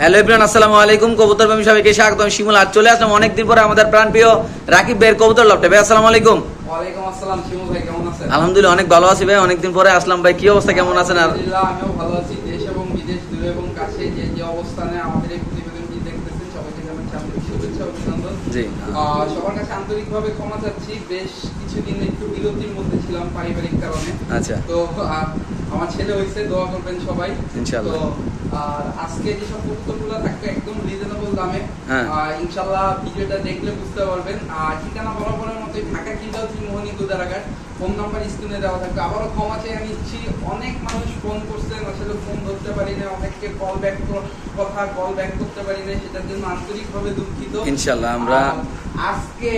Hello Ibran আসসালামু আলাইকুম। কবুতর প্রেমী সবাইকে স্বাগত আমি শিমুল। আজ চলে আসলাম অনেকদিন পরে আমাদের প্রাণ প্রিয় রাকিব ভাইয়ের কবুতর লপটে ভাই আসসালামু আলাইকুম। ওয়ালাইকুম আসসালাম শিমু ভাই কেমন আছেন? আলহামদুলিল্লাহ অনেক ভালো আছি ভাই। অনেকদিন পরে আসলাম ভাই। কি অবস্থা কেমন আছেন আর? আমিও ভালো আছি। দেশ এবং বিদেশ দূরে এবং কাছে যে যে অবস্থানে আমাদের এই প্রতিবেদনটি দেখতেছেন সবাইকে জানাচ্ছি আন্তরিক শুভেচ্ছা অভিনন্দন। জি। সবার কাছে আন্তরিকভাবে ক্ষমা চাচ্ছি। বেশ কিছুদিন একটু বিরতির মধ্যে ছিলাম পারিবারিক কারণে। আচ্ছা। তো আমার ছেলে হয়েছে দোয়া করবেন সবাই। ইনশাআল্লাহ। আর আজকে যেসব কবুতরগুলো থাকবে একদম রিজনেবল দামে হ্যাঁ। ইনশাআল্লাহ ভিডিওটা দেখলে বুঝতে পারবেন। আর ঠিকানা বরাবরের মতোই ঢাকা কিদাল মোহনী গুদারাঘাট ফোন নাম্বার স্ক্রিনে দেওয়া থাকবে। আবারও ক্ষমা চেয়ে নিচ্ছি অনেক মানুষ ফোন করছেন আসলে ফোন ধরতে পারি না অনেককে কল ব্যাক কথা কল ব্যাক করতে পারি না সেটার জন্য আন্তরিকভাবে দুঃখিত। ইনশাআল্লাহ আমরা আজকে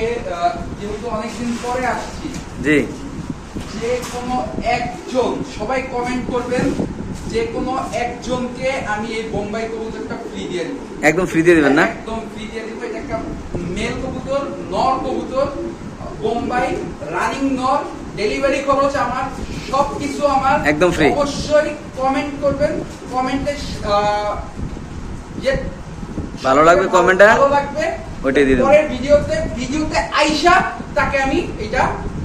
যেহেতু অনেকদিন পরে আসছি জি। যে কোনো একজন সবাই কমেন্ট করবেন যে কোনো একজনকে আমি এই বোম্বাই কবুতরটা ফ্রি দিয়ে দেবো। একদম ফ্রি দিয়ে দিবেন না? একদম ফ্রি দিয়ে দেবো। এটা একটা মেল কবুতর নর কবুতর বোম্বাই রানিং নর ডেলিভারি খরচ আমার সবকিছু আমার। একদম free। অবশ্যই কমেন্ট করবেন। কমেন্টে যে ভালো লাগবে comment টা? ভালো লাগবে। ওইটাই দিয়ে দেবো। ভিডিওতে ভিডিওতে আইসা তাকে আমি এটা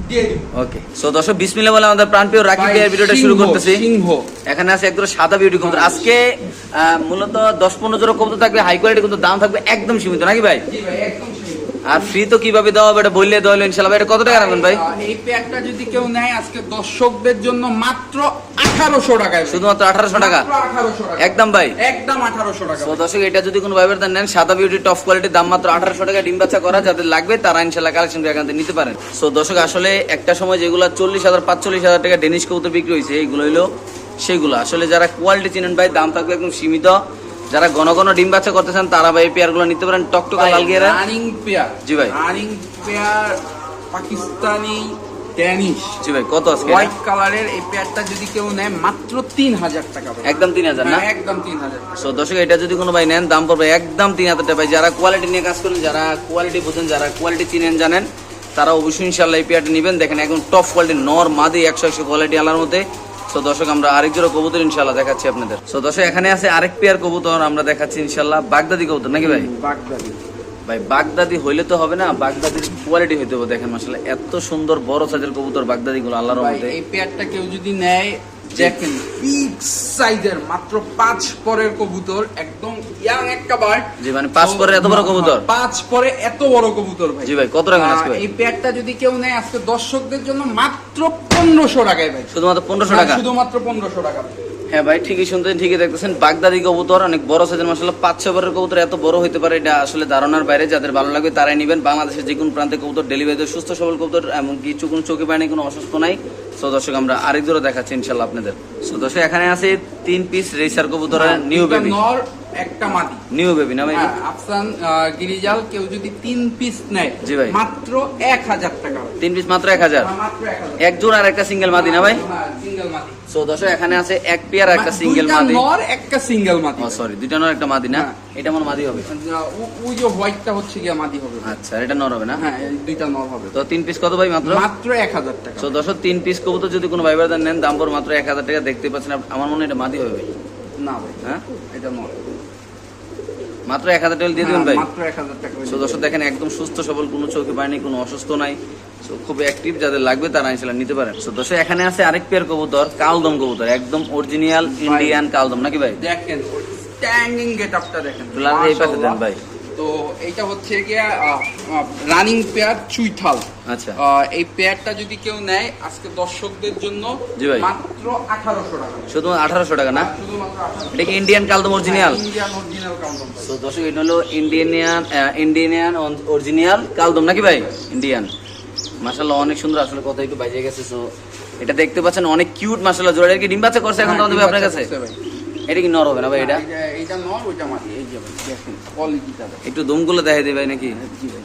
দিয়ে দিব। ওকে সো দর্শক বিসমিল্লাহ বলে আমাদের প্রাণ প্রিয় রাকিব ভাইয়ের ভিডিওটা শুরু করতেছি। সিংহ। এখানে আছে একদম সাদা বিউটি কবুতর। আজকে মূলত দশ পনেরো জোড়া কবুতর থাকবে হাই কোয়ালিটি কিন্তু দাম থাকবে একদম সীমিত। নাকি ভাই? জি ভাই একদম আর ফ্রি তো কীভাবে দেওয়া হবে এটা বললে দেওয়া হলো ইনশাল্লাহ ভাই এটা কত টাকা রাখবেন ভাই? এই প্যাকটা যদি কেউ নেয় আজকে দর্শকদের জন্য মাত্র আঠারোশো টাকায় শুধুমাত্র আঠারোশো টাকা? 1800 টাকা। একদম ভাই। একদম আঠারোশো টাকা। তো দর্শক এটা যদি কোনো ভাইবার দেন নেন সাদা বিউটি টপ কোয়ালিটির দাম মাত্র আঠারোশো টাকা ডিম বাচ্চা করা যাদের লাগবে তারা ইনশাল্লাহ কালেকশন এখান থেকে নিতে পারেন। সো দর্শক আসলে একটা সময় যেগুলো চল্লিশ হাজার পাঁচচল্লিশ হাজার টাকা ডেনিশ কবুতর বিক্রি হয়েছে এইগুলো হইল সেগুলো। আসলে যারা কোয়ালিটি চিনেন ভাই দাম থাকবে একদম সীমিত। যারা ঘন ঘন ডিম বাচ্চা করতে চান তারা ভাই পেয়ারগুলো নিতে পারেন। টকটকা লাল গিয়ারা। রানিং পেয়ার জি ভাই। রানিং পেয়ার পাকিস্তানি ড্যানিশ জি ভাই কত? হোয়াইট কালারের এই পেয়ারটা যদি কেউ নেয় মাত্র তিন হাজার টাকা একদম তিন হাজার না? হ্যাঁ, একদম তিন হাজার সো দর্শক এটা যদি কোনো ভাই নেন দাম পড়বে একদম তিন হাজার টাকা। ভাই যারা কোয়ালিটি নিয়ে কাজ করেন যারা কোয়ালিটি বোঝেন যারা কোয়ালিটি চিনেন জানেন তারা অবশ্যই ইনশাল্লাহ এই পেয়ারটা নেবেন। দেখেন একদম টপ কোয়ালিটি নর মাদি একশো একশো কোয়ালিটি আলার মধ্যে। সো দর্শক আমরা আরেক জোড়া কবুতর ইনশাল্লাহ দেখাচ্ছি আপনাদের। সো দর্শক এখানে আছে আরেক পেয়ার কবুতর আমরা দেখাচ্ছি ইনশাল্লাহ বাগদাদি কবুতর নাকি ভাই? বাগদাদি। ভাই বাগদাদি হইলে তো হবে না বাগদাদির কোয়ালিটি হইতে হবে দেখেন মাসাল্লাহ এত সুন্দর বড় সাইজের কবুতর বাগদাদি গুলো আল্লাহর রহমতে। এই পেয়ারটা কেউ যদি নেয় দেখেন বিগ সাইজের মাত্র পাঁচ পরের কবুতর একদম ইয়াং একটা বার্ড জি মানে পাঁচ পরে এত বড় কবুতর? পাঁচ পরে এত বড় কবুতর ভাই। জি ভাই কত টাকা আজকে এই পেয়ারটা যদি কেউ নেয় আজকে দর্শকদের জন্য মাত্র পনেরোশো টাকায় ভাই। শুধুমাত্র পনেরোশো টাকা? শুধুমাত্র পনেরোশো টাকা। হ্যাঁ ভাই ঠিকই শুনতেন ঠিকই দেখতেছেন। বাগদাদি কবুতর অনেক বড় সাইজের মাসাল্লাহ পাঁচ ছয় বারের কবুতর এত বড় হতে পারে এটা আসলে ধারণার বাইরে। যাদের ভালো লাগবে তারাই নেবেন। বাংলাদেশের যে কোনো প্রান্তে কবুতর ডেলিভারি সুস্থ সবল কবুতর এমনকি চুকুন চোখে পায়নি কোনো অসুস্থ নাই। সো দর্শক আমরা আরেক জোড়া দেখাচ্ছি ইনশাল্লাহ আপনাদের। সো দর্শক এখানে আছে তিন পিস রেসার কবুতর নিউ বেবি একটা মাদি। নিউ বেবি না ভাই? হ্যাঁ, আফসান গিরিজাল কেউ যদি তিন পিস নেয় জি ভাই। মাত্র এক হাজার টাকা তিন পিস মাত্র এক হাজার। হ্যাঁ, মাত্র এক এক জোড়া আর একটা সিঙ্গেল মাদি না ভাই? সিঙ্গেল মাদি। সো দর্শক এখানে আছে এক পেয়ার আর একটা সিঙ্গেল দুইটা মাদি। নর একটা সিঙ্গেল মাদি। ও সরি দুইটা নর একটা মাদি না? হ্যাঁ। এটা আমার মাদি হবে। ওই যে হোয়াইটটা হচ্ছে গিয়া মাদি হবে। আচ্ছা এটা নর হবে না? হ্যাঁ দুইটা নর হবে। তো তিন পিস কত ভাই মাত্র? মাত্র এক হাজার টাকা। সো দর্শক তিন পিস কবুতর যদি কোনো ভাই ব্রাদার নেন দাম পর মাত্র এক হাজার টাকা দেখতে পাচ্ছেন। আমার মনে হয় এটা মাদি হবে। না ভাই হ্যাঁ? এটা নর। মাত্র এক হাজার টাকা দিয়ে দিবেন ভাই? হ্যাঁ, মাত্র এক হাজার টাকা সো দর্শক দেখেন একদম সুস্থ সবল কোনো চোখে পায়নি কোনো অসুস্থ নাই। সো খুব অ্যাক্টিভ যাদের লাগবে তারা ইনশাল্লাহ নিতে পারেন। সো দর্শক এখানে আছে আরেক পেয়ার কবুতর কালদম কবুতর একদম অরিজিনাল ইন্ডিয়ান কালদম নাকি ভাই? দেখেন স্ট্যান্ডিং গেট আপটা দেখেন। এই পাশে দেন ভাই। তো এইটা হচ্ছে গিয়া রানিং পেয়ার চুইঠাল। আচ্ছা। এই পেয়ারটা যদি কেউ নেয় আজকে দর্শকদের জন্য ভাই। মাত্র আঠারোশো টাকা। শুধু আঠারোশো টাকা না? এটা কি ইন্ডিয়ান কালদম অরিজিনাল ইন্ডিয়ান অরিজিনাল সো দর্শক এটা হলো ইন্ডিয়ান ইন্ডিয়ান অরিজিনাল কালদম নাকি ভাই? ইন্ডিয়ান মাশাল্লাহ অনেক সুন্দর আসলে কথা একটু বাজে গেছে। সো এটা দেখতে পাচ্ছেন অনেক কিউট মাশাল্লাহ জোড়া কি ডিম বাচ্চা করছে এখন তো আপনার কাছে? এটা কি নর হবে না ভাই এটা? এইটা নর ওইটা মাটি। এই যে ভাই, দেখেন কোয়ালিটিটা একটু দুমগুলো দেখাই ভাই নাকি? জি ভাই।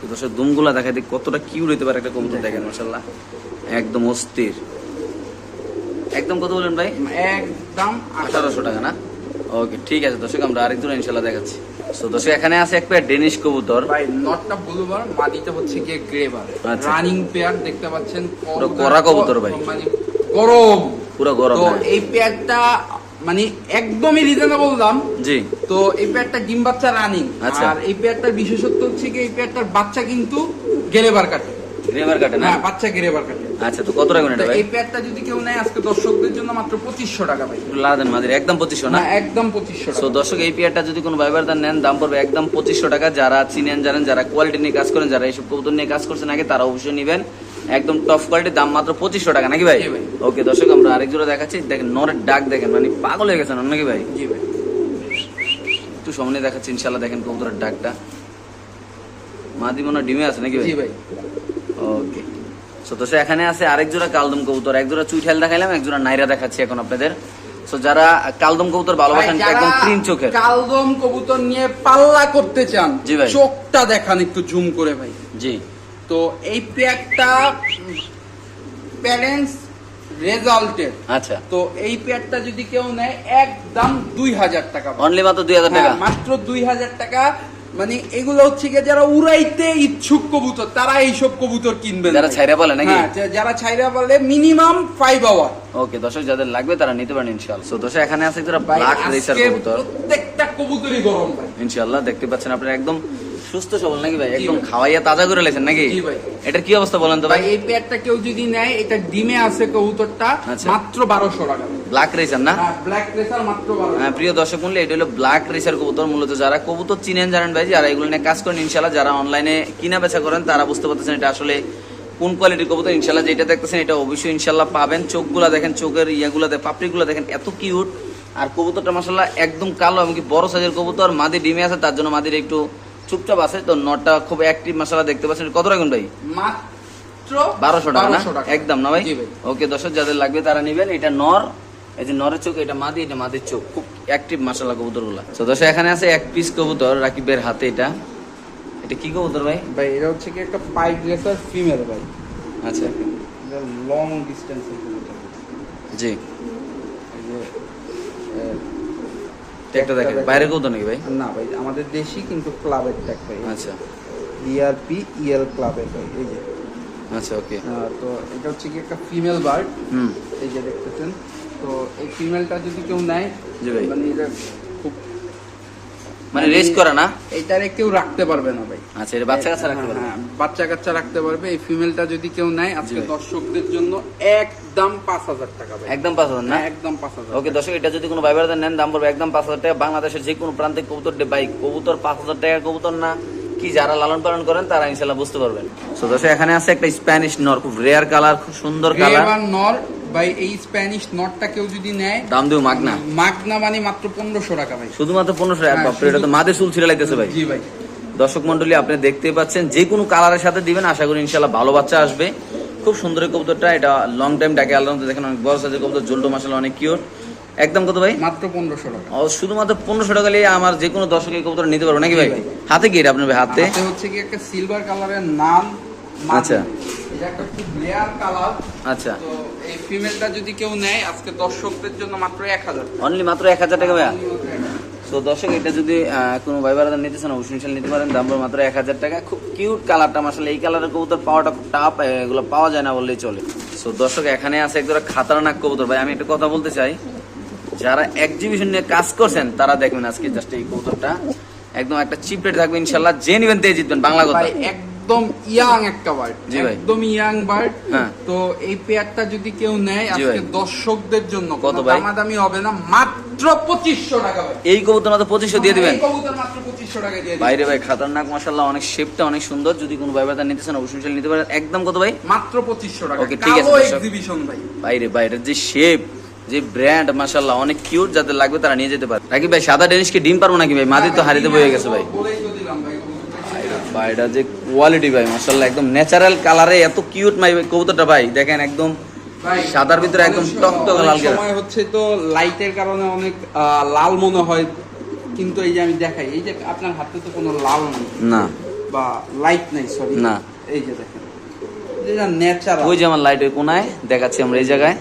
তো দর্শক দুমগুলো দেখাই দিই কতটা কিউট হতে পারে একটা কবুতর দেখেন মাশাল্লাহ একদম অস্থির। একদম কত বলেন ভাই? একদম আঠারোশো টাকা না? ওকে ঠিক আছে দর্শক আমরা আরেকজন ইনশাল্লাহ দেখাচ্ছি। তো দর্শক এখানে আছে এক পেয়ার ডেনিশ কবুতর। ভাই নটটা ব্লুবার মাদিটা হচ্ছে গিয়ে গ্রেবার। রানিং পেয়ার দেখতে পাচ্ছেন পুরো কড়া কবুতর ভাই। মানে গরম। পুরো গরম তো। এই মানে একদমই রিজনেবল দাম। জি। তো এই ডিম বাচ্চা রানিং আচ্ছা। আর এই বিশেষত্ব হচ্ছে কি এই বাচ্চা কিন্তু গেলেবার কাটে গ্রেভার কাটে না? হ্যাঁ বাচ্চা কাটে আচ্ছা তো কত ভাই? এই যদি কেউ নেয় আজকে দর্শকদের জন্য মাত্র পঁচিশশো টাকা ভাই। লাদেন একদম পঁচিশশো না? না একদম পঁচিশশো সো দর্শক এই পেয়ারটা যদি কোনো ভাইবার দান নেন দাম পড়বে একদম পঁচিশশো টাকা। যারা চিনেন জানেন যারা কোয়ালিটি নিয়ে কাজ করেন যারা এইসব কবুতর নিয়ে কাজ করছেন আগে তারা অবশ্যই নেবেন। একদম টপ কোয়ালিটির দাম মাত্র পঁচিশশো টাকা নাকি ভাই? ওকে দর্শক আমরা আরেক জোড়া দেখাচ্ছি। দেখেন নরের ডাক দেখেন মানে পাগল হয়ে গেছেন নাকি ভাই? একটু সামনে দেখাচ্ছি ইনশাল্লাহ দেখেন কবুতরের ডাকটা। মাদি মনে ডিমে আছে নাকি ভাই? ওকে সো তো এখানে আছে আরেক জোড়া কালদম কবুতর এক জোড়া চুইঠাল দেখাইলাম এক জোড়া নাইরা দেখাচ্ছি এখন আপনাদের। সো যারা কালদম কবুতর ভালোবাসেন একদম ক্রিম চোখের। কালদম কবুতর নিয়ে পাল্লা করতে চান জি ভাই। চোখটা দেখান একটু জুম করে ভাই। জি। তো এই পেয়ারটা প্যারেন্টস আচ্ছা। তো এই যদি কেউ নেয় একদম দুই হাজার টাকা অনলি মাত্র দুই হাজার টাকা? হ্যাঁ, মাত্র দুই হাজার টাকা। মানে এগুলো হচ্ছে যারা উড়াইতে ইচ্ছুক কবুতর তারা এইসব কবুতর কিনবেন যারা ছাইরা বলে নাকি? হ্যাঁ যারা ছাইরা বলে মিনিমাম ফাইভ আওয়ার ওকে দর্শক যাদের লাগবে তারা নিতে পারেন ইনশাআল্লাহ। সো দর্শক এখানে আছে যারা ব্ল্যাক রেসার কবুতর। প্রত্যেকটা কবুতরই গরম ভাই। ইনশাআল্লাহ দেখতে পাচ্ছেন আপনারা একদম সুস্থ সবল নাকি ভাই? একদম খাওয়াইয়া তাজা করে নাকি? এটার কি অবস্থা বলেন তো ভাই? এই পেয়ারটা কেউ যদি নেয় এটা ডিমে আছে কবুতরটা আচ্ছা। মাত্র বারোশো টাকা। ব্ল্যাক রেসার না? ব্ল্যাক রেসার মাত্র হ্যাঁ, প্রিয় দর্শক মূল্য এটা হলো ব্ল্যাক রেসার কবুতর মূলত। যারা কবুতর চিনেন জানেন ভাই যারা এগুলো নিয়ে কাজ করেন ইনশাল্লাহ যারা অনলাইনে কিনা বেচা করেন তারা বুঝতে পারতেছেন এটা আসলে কোন কোয়ালিটির কবুতর। ইনশাল্লাহ যেটা দেখতেছেন এটা অবশ্যই ইনশাল্লাহ পাবেন। চোখগুলা দেখেন চোখের ইয়াগুলো পাপড়িগুলো দেখেন এত কিউট আর কবুতরটা মাসাল্লাহ একদম কালো এমনকি বড় সাইজের কবুতর। মাদি ডিমে আছে তার জন্য মাদির একটু চুপচাপ আছে তো নটটা খুব অ্যাক্টিভ মাসাল্লাহ দেখতে পাচ্ছেন। কত রাখুন ভাই? মাত্র বারোশো টাকা না? একদম না ভাই? ভাই। ওকে দর্শক যাদের লাগবে তারা নেবেন। এটা নর এই যে নরের চোখ এটা মাদি এটা মাদির চোখ। খুব অ্যাক্টিভ মাসাল্লাহ কবুতরগুলা তো দর্শক এখানে আছে এক পিস কবুতর রাকিবের হাতে এটা। এটা কি কবুতর ভাই? ভাই এটা হচ্ছে কি একটা পাইপ রেসার ফিমেল ভাই। আচ্ছা। লং ডিস্টেন্সের কবুতর। জি। এই দেখেন। বাইরে কেউ তো নাকি ভাই? না ভাই আমাদের দেশি কিন্তু ক্লাবের ট্যাগ ভাই। আচ্ছা। ডিআরপি ইএল ক্লাবের ভাই এই যে। আচ্ছা ওকে। তো এটা হচ্ছে কি একটা ফিমেল বার্ড হুম। এই যে দেখতেছেন। তো এই ফিমেলটা যদি কেউ নেয়। মানে এটা খুব মানে রেস করা না? এইটারে কেউ রাখতে পারবে না ভাই। আচ্ছা এটা বাচ্চা কাচ্চা রাখতে পারবে? হ্যাঁ, বাচ্চা কাচ্চা রাখতে পারবে। এই ফিমেলটা যদি কেউ নেয় আজকে দর্শকদের জন্য একদম পাঁচ হাজার টাকা ভাই। একদম পাঁচ হাজার না? হ্যাঁ, একদম পাঁচ হাজার ওকে দর্শক এটা যদি কোনো নেন দাম পড়বে একদম পাঁচ হাজার টাকা। বাংলাদেশের যে কোনো প্রান্তে কবুতর ভাই কবুতর পাঁচ হাজার টাকা কবুতর না কি যারা লালন পালন করেন তারা ইনশাল্লাহ বুঝতে পারবেন। দর্শক এখানে আছে একটা স্প্যানিশ নর খুব রেয়ার কালার খুব সুন্দর কালার নর ভাই এই স্প্যানিশ নটটা কেউ যদি নেয় দাম দিও মাগনা। মাগনা মানে মাত্র পনেরোশো টাকা ভাই। শুধুমাত্র পনেরোশো টাকা হ্যাঁ, এটা তো মাদের চুল ছিঁড়ে লাগতেছে ভাই। জি ভাই। দর্শক মন্ডলী আপনি দেখতে পাচ্ছেন যে কোনো কালারের সাথে দিবেন আশা করি ইনশাল্লাহ ভালো বাচ্চা আসবে। খুব সুন্দর কবুতরটা এটা লং টাইম ডাকে আল্লাহ দেখেন অনেক বড় সাইজের কবুতর জোল্টো মাসাল অনেক কিউট একদম কত ভাই? মাত্র পনেরোশো টাকা। ও, শুধুমাত্র পনেরোশো টাকা নিয়ে আমার যে কোনো দর্শক এই কবুতর নিতে পারব নাকি ভাই। হাতে কি এটা আপনার ভাই হাতে? হাতে হচ্ছে কি একটা সিলভার কালারের নাম আচ্ছা। এটা একটা খুব রেয়ার কালার আচ্ছা। তো এই ফিমেলটা যদি কেউ নেয় আজকে দর্শকদের জন্য মাত্র এক হাজার অনলি মাত্র এক হাজার টাকা ভাইয়া? তো দর্শক এটা যদি কোনো ভাই বারাদা নিতে চান অবশ্যই ইনশাল্লাহ নিতে পারেন। দাম মাত্র এক হাজার টাকা। খুব কিউট কালারটা আসলে এই কালারের কবুতর পাওয়াটা টাপ এগুলো পাওয়া যায় না বললেই চলে। তো দর্শক এখানে আছে একদম খাতারনাক কবুতর। ভাই আমি একটা কথা বলতে চাই। যারা এক্সিবিশন নিয়ে কাজ করছেন তারা দেখবেন আজকে জাস্ট এই কবুতরটা। একদম একটা চিপ রেট থাকবে ইনশাল্লাহ যে নিবেন তে জিতবেন বাংলা কথা একদম ইয়াং একটা বার্ড একদম ইয়াং বার্ড হ্যাঁ। তো এই পেয়ারটা যদি কেউ নেয় আজকে দর্শকদের জন্য কত দামাদামি হবে না মাত্র পঁচিশশো টাকা এই কবুতর মাত্র পঁচিশশো দিয়ে দিবেন। বাইরে ভাই খাতারনাক অনেক শেপটা অনেক সুন্দর। যদি কোনো ভাই নিতে চান অবশ্যই নিতে পারেন। একদম কত ভাই? মাত্র পঁচিশশো টাকা। Okay, ঠিক আছে, এক্সিবিশন ভাই। বাইরে যে শেপ যে ব্র্যান্ড মাশাল্লাহ অনেক কিউট যাদের লাগবে তারা নিয়ে যেতে পারে। নাকি ভাই সাদা ডেনিশকে ডিম পারব নাকি ভাই? মাদির তো হারিতে বয়ে গেছে ভাই। ভাইটা যে কোয়ালিটি ভাই মাশাল্লাহ একদম ন্যাচারাল কালারে এত কিউট মাই কবুতরটা ভাই। দেখেন একদম সাদার ভিতরে একদম টকটকে লাল সময় হচ্ছে তো লাইটের কারণে অনেক লাল মনে হয় কিন্তু এই যে আমি দেখাই এই যে আপনার হাতে তো কোনো লাল নেই। না। বা লাইট নাই সরি না। এই যে দেখেন এটা ন্যাচারাল ওই যে আমার লাইটের কোনায় দেখাচ্ছি আমরা এই জায়গায়।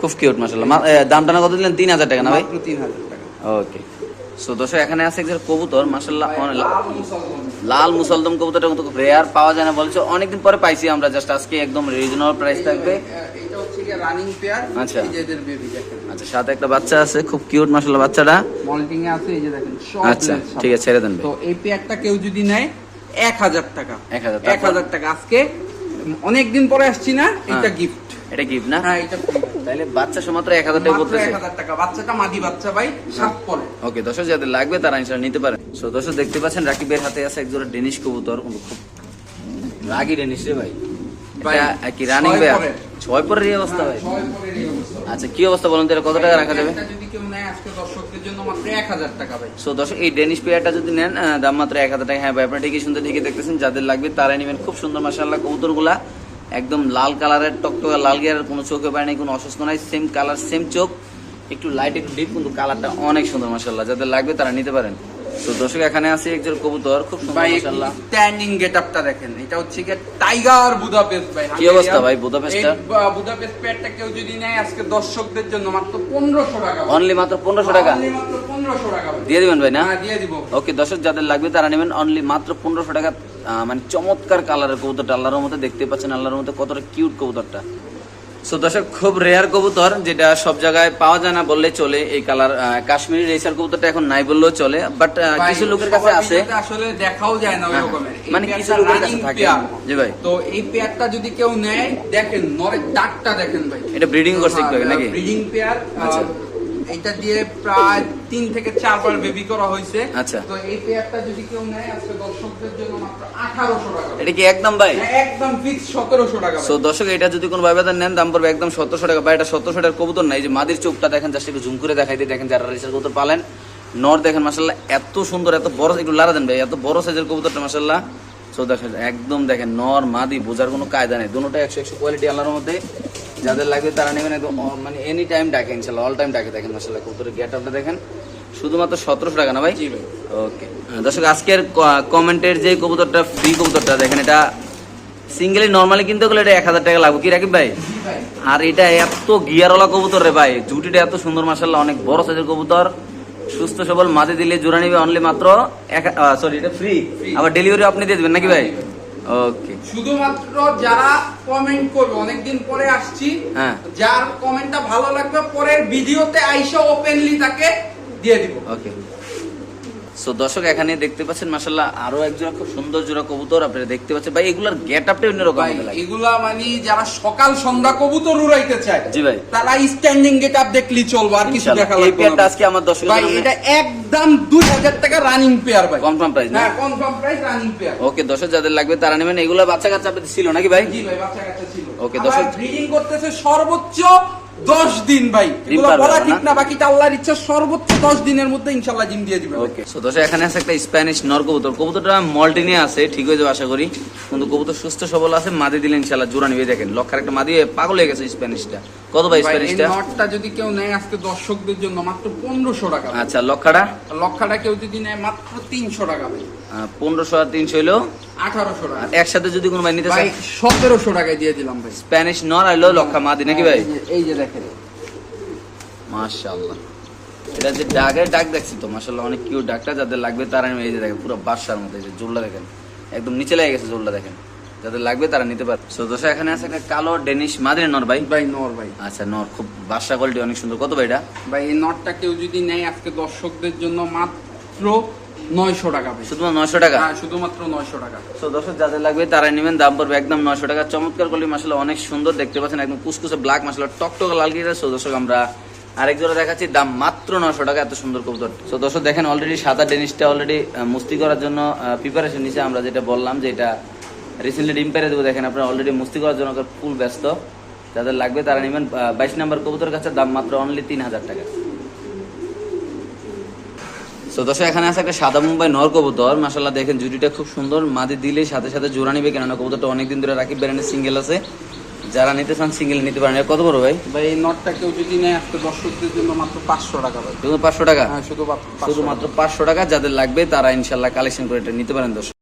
খুব কিউট মাশাল্লাহ মা- এ, দামটা না কত দিলেন? তিন হাজার টাকা না ভাই? মাত্র তিন হাজার টাকা। ওকে সো দর্শক এখানে আছে একজন কবুতর মাশাল্লাহ অনেক- লাল মুসলদম কবুতরটা কিন্তু রেয়ার পাওয়া যায় না বলছে। অনেকদিন পরে পাইছি আমরা জাস্ট আজকে একদম রিজনেবল প্রাইস থাকবে। এটা রানিং পেয়ার আচ্ছা। আচ্ছা সাথে একটা বাচ্চা আছে খুব কিউট বাচ্চাটা। মল্টিং এ আছে এই যে দেখেন আচ্ছা ঠিক আছে ছেড়ে দেন তো এই পেয়ারটা কেউ যদি নেয় এক হাজার টাকা। 1000 এক হাজার টাকা। আজকে অনেকদিন পরে আসছি না এটা হ্যাঁ। গিফট এটা গিফট না? হ্যাঁ এটা free। বাচ্চা মাত্র এক হাজার টাকা মাত্র পড়তেছে এক হাজার টাকা। বাচ্চাটা মাদি বাচ্চা ভাই সাত পরে। ওকে দর্শক যাদের লাগবে তারা ইনশাল্লাহ নিতে পারেন সো দর্শক দেখতে পাচ্ছেন রাকিবের হাতে আছে এক ডেনিশ কবুতর। খুব রাগি ডেনিশ রে ভাই। ভাই, কি রানিং ভাই ছয় পরের অবস্থা ভাই। ছয় পরের এই অবস্থা। আচ্ছা কি অবস্থা বলুন কত টাকা রাখা যাবে? সো দর্শক এই ডেনিশ পেয়ারটা যদি নেন দাম মাত্র এক হাজার টাকা। হ্যাঁ ভাই আপনারা ঠিকই শুনতে ঠিকই দেখতেছেন যাদের লাগবে তারাই নেবেন। খুব সুন্দর মাসাল্লাহ কবুতরগুলা। একদম লাল কালারের টকটকা লাল গিয়ারের কোনো চোখে পায় নাই কোনো অসুস্থ নাই সেম কালার সেম চোখ একটু লাইট একটু ডিপ কিন্তু কালারটা অনেক সুন্দর মাসাল্লাহ যাদের লাগবে তারা নিতে পারেন। তো দর্শক এখানে আছে একজন কবুতর খুব সুন্দর মাসাল্লাহ স্ট্যান্ডিং গেটআপটা দেখেন। এটা হচ্ছে কি টাইগার বুদাপেস্ট ভাই। কি অবস্থা ভাই বুদাপেস্টটা? বুদাপেস্ট পেয়ারটা কেউ যদি নেয় আজকে দর্শকদের জন্য মাত্র পনেরোশো টাকা অনলি মাত্র পনেরোশো টাকা? Only মাত্র পনেরোশো টাকা দিয়ে দিবেন ভাই না? হ্যাঁ দিয়ে দিব। ওকে দর্শক যাদের লাগবে তারা নেবেন। অনলি মাত্র পনেরোশো টাকা আহ, মানে চমৎকার কালারের কবুতরটা আল্লাহর মধ্যে দেখতে পাচ্ছেন আল্লাহর মধ্যে কতটা কিউট কবুতরটা। সো দর্শক খুব রেয়ার কবুতর যেটা সব জায়গায় পাওয়া যায় না বললে চলে এই কালার কাশ্মীরি রেসার কবুতরটা এখন নাই বললেও চলে বাট কিছু লোকের কাছে আছে। আসলে দেখাও যায় না হ্যাঁ, রকমের এই মানে কিছু লোকের কাছে থাকে। জি ভাই। তো এই পেয়ারটা যদি কেউ নেয় দেখেন নরের দাগটা দেখেন ভাই। এটা ব্রিডিং করছে আগে নাকি? ব্রিডিং পেয়ার আচ্ছা। এটা দিয়ে প্রায় তিন থেকে চারবার বেবি করা হয়েছে। আচ্ছা। তো এই পেয়ারটা যদি কেউ নেয় আজকে দর্শকদের জন্য মাত্র আঠারোশো টাকা। এটা কি একদম ভাই? হ্যাঁ, একদম ফিক্স সতেরোশো টাকা সো দর্শক এটা যদি কোনো ভাইবাদার নেন দাম পড়বে একদম সতেরোশো টাকা। বা এটা সতেরোশো টাকার কবুতর নাই যে মাদির চোখটা দেখেন জাস্ট একটু জুম করে দেখাই দিয়ে দেখেন যারা রেসার কবুতর পালেন নর দেখেন মাসাল্লাহ এত সুন্দর এত বড় একটু লারা দেন ভাই এত বড় সাইজের কবুতরটা মাসাল্লাহ সো দেখেন একদম দেখেন নর মাদি বোঝার কোনো কায়দা নেই। দুটোটা একশো একশো কোয়ালিটি আল্লাহর মধ্যে যাদের লাগবে তারা নেবেন একদম মানে এনি টাইম ডাকে ইনশাল্লাহ অল টাইম ডাকে দেখেন মাসাল্লাহ কবুতরের গেট আপটা দেখেন। শুধুমাত্র সতেরোশো টাকা না ভাই? ওকে দর্শক আজকের কমেন্টের যে কবুতরটা ফ্রি কবুতরটা দেখেন এটা সিঙ্গেলি নর্মালি কিনতে গেলে এটা এক হাজার টাকা লাগবে। কি রাখি ভাই? আর এটা এত গিয়ারওয়ালা কবুতর রে ভাই জুটিটা এত সুন্দর মাসাল্লাহ অনেক বড় সাইজের কবুতর। সুস্থ সবল মাঝে দিলে জোড়া নিবে অনলি মাত্র এক সরি এটা ফ্রি আবার ডেলিভারি আপনি দিয়ে দেবেন নাকি ভাই? ওকে শুধুমাত্র যারা কমেন্ট করবে অনেকদিন পরে আসছি হ্যাঁ। যার কমেন্টটা ভালো লাগবে পরের ভিডিওতে আইসা ওপেনলি তাকে দিয়ে দিব। ওকে সো দর্শক এখানে দেখতে পাচ্ছেন মাসাল্লাহ আরও এক জোড়া খুব সুন্দর জোড়া কবুতর আপনারা দেখতে পাচ্ছেন। ভাই এগুলার গেট আপটা অন্যরকম। এগুলা মানে যারা সকাল সন্ধ্যা কবুতর উড়াইতে চায় জি ভাই। তারা স্ট্যান্ডিং গেট আপ দেখলি চলবো আর কিছু। দেখা এই লাগবে পেয়ারটা না। আজকে আমার দর্শকের ভাই এটা একদম দুই হাজার টাকা রানিং পেয়ার ভাই। কনফার্ম প্রাইস না? হ্যাঁ confirm price running pair okay দর্শক যাদের লাগবে তারা নেবেন। এগুলা বাচ্চা কাচ্চা আপনাদের ছিল নাকি ভাই? জি ভাই বাচ্চা কাচ্চা ছিল। আবার দর্শক- ব্রিডিং করতেছে সর্বোচ্চ দশ দিন ভাই। এগুলো বলা ঠিক না? বাকিটা আল্লাহর ইচ্ছা সর্বোচ্চ দশ দিনের মধ্যে ইনশাল্লাহ জিম দিয়ে দিবে ওকে সো দর্শক এখানে আছে একটা স্প্যানিশ নর কবুতর। কবুতরটা মল্টিনে আছে ঠিক হয়ে যাবে আশা করি। কিন্তু কবুতর সুস্থ সবল আছে মাদি দিলে ইনশাল্লাহ জোড়া নিবে। দেখেন লক্ষার একটা মাদি পাগল হয়ে গেছে স্প্যানিশটা কত ভাই স্প্যানিশটা নটটা যদি কেউ নেয় আজকে দর্শকদের জন্য মাত্র পনেরোশো টাকা। আচ্ছা লক্ষাটা? লক্ষাটা কেউ যদি নেয় মাত্র তিনশো টাকা ভাই। পনেরোশো আর তিনশো হইল আঠারোশো টাকা। একসাথে যদি কোনো ভাই নিতে ভাই সতেরোশো টাকায় দিয়ে দিলাম ভাই। স্প্যানিশ নর আইলো লক্ষা মাদি নাকি ভাই? এই যে- দেখেন। মাশাআল্লাহ। এটা যে ডাকের ডাক দেখছি তো মাশাআল্লাহ অনেক কিউ ডাকটা যাদের লাগবে তারা এই যে দেখেন পুরো বাসার মতো এই যে জোল্লা দেখেন। একদম নিচে লেগে গেছে জোল্লা দেখেন। যাদের লাগবে তারা নিতে পারে। সো দোষা এখানে আছে একটা কালো ডেনিশ মাদ্রি নর ভাই। ভাই নর ভাই। আচ্ছা নর খুব বাসা কোয়ালিটি অনেক সুন্দর। কত ভাই এটা? ভাই এই নটটা কেউ যদি নেয় আজকে দর্শকদের জন্য মাত্র নয়শো টাকা শুধুমাত্র নয়শো টাকা? হ্যাঁ শুধুমাত্র নয়শো টাকা। সো দর্শক যাদের লাগবে তারা নেবেন দাম পড়বে একদম নয়শো টাকা। চমৎকার করলে মাসাল্লাহ অনেক সুন্দর দেখতে পাচ্ছেন একদম কুচকুচে ব্ল্যাক মাসাল্লাহ টকটক লাল গিয়ে সো দর্শক আমরা আরেক জোড়া দেখাচ্ছি দাম মাত্র নয়শো টাকা এত সুন্দর কবুতর। সো দর্শক দেখেন অলরেডি সাদা ডেনিসটা অলরেডি মুস্তি করার জন্য প্রিপারেশন নিছে। আমরা যেটা বললাম যে এটা রিসেন্টলি ডিম পেরে দেবো। দেখেন আপনারা অলরেডি মুস্তি করার জন্য ফুল ব্যস্ত। যাদের লাগবে তারা নেবেন বাইশ নাম্বার কবুতর কাছে দাম মাত্র অনলি তিন হাজার টাকা। তো দর্শক এখানে আছে একটা সাদা মুম্বাই নর কবুতর। মাসাল্লাহ দেখেন জুটিটা খুব সুন্দর। মাদি দিলে সাথে সাথে জোড়া নিবে কেননা কবুতরটা অনেকদিন ধরে রাকিব ব্র্যান্ডের সিঙ্গেল আছে। যারা নিতে চান সিঙ্গেল নিতে পারেন। কত বড় ভাই? ভাই এই নটটা কেউ যদি নেয় আজকে দর্শকদের জন্য মাত্র পাঁচশো টাকা ভাই। শুধু পাঁচশো টাকা? হ্যাঁ শুধু শুধুমাত্র পাঁচশো টাকা। যাদের লাগবে তারা ইনশাল্লাহ কালেকশন করে এটা নিতে পারেন দর্শক।